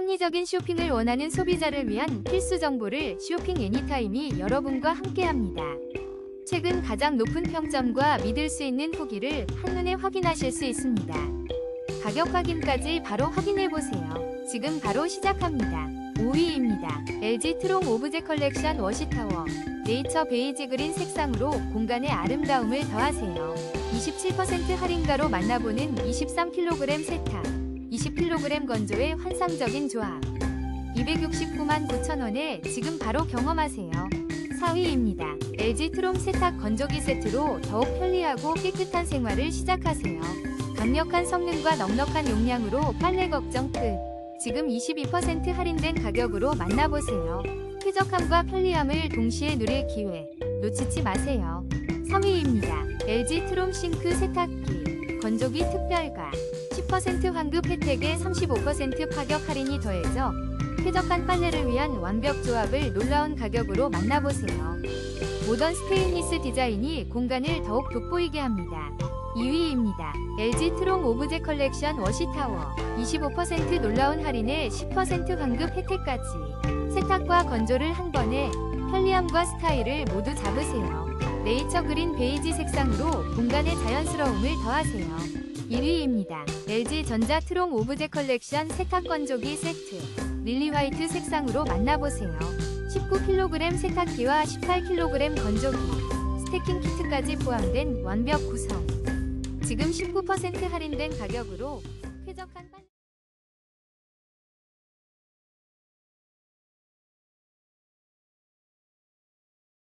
합리적인 쇼핑을 원하는 소비자를 위한 필수 정보를 쇼핑 애니타임이 여러분과 함께합니다. 최근 가장 높은 평점과 믿을 수 있는 후기를 한눈에 확인하실 수 있습니다. 가격 확인까지 바로 확인해 보세요. 지금 바로 시작합니다. 5위입니다. LG 트롱 오브제 컬렉션 워시타워 네이처 베이지 그린 색상으로 공간의 아름다움을 더하세요. 27% 할인가로 만나보는 23kg 세탁 20kg 건조의 환상적인 조합 269만 9천원에 지금 바로 경험하세요. 4위입니다. LG 트롬 세탁 건조기 세트로 더욱 편리하고 깨끗한 생활을 시작하세요. 강력한 성능과 넉넉한 용량으로 빨래 걱정 끝. 지금 22% 할인된 가격으로 만나보세요. 쾌적함과 편리함을 동시에 누릴 기회. 놓치지 마세요. 3위입니다. LG 트롬 싱크 세탁기 건조기 특별가 10% 환급 혜택에 35% 파격 할인이 더해져 쾌적한 빨래를 위한 완벽 조합을 놀라운 가격으로 만나보세요. 모던 스테인리스 디자인이 공간을 더욱 돋보이게 합니다. 2위입니다. LG 트롱 오브제 컬렉션 워시타워 25% 놀라운 할인에 10% 환급 혜택까지 세탁과 건조를 한 번에 편리함과 스타일을 모두 잡으세요. 네이처 그린 베이지 색상으로 공간의 자연스러움을 더하세요. 1위입니다. LG 전자 트롱 오브제 컬렉션 세탁 건조기 세트 릴리 화이트 색상으로 만나보세요. 19kg 세탁기와 18kg 건조기 스태킹 키트까지 포함된 완벽 구성 지금 19% 할인된 가격으로 쾌적한 빨-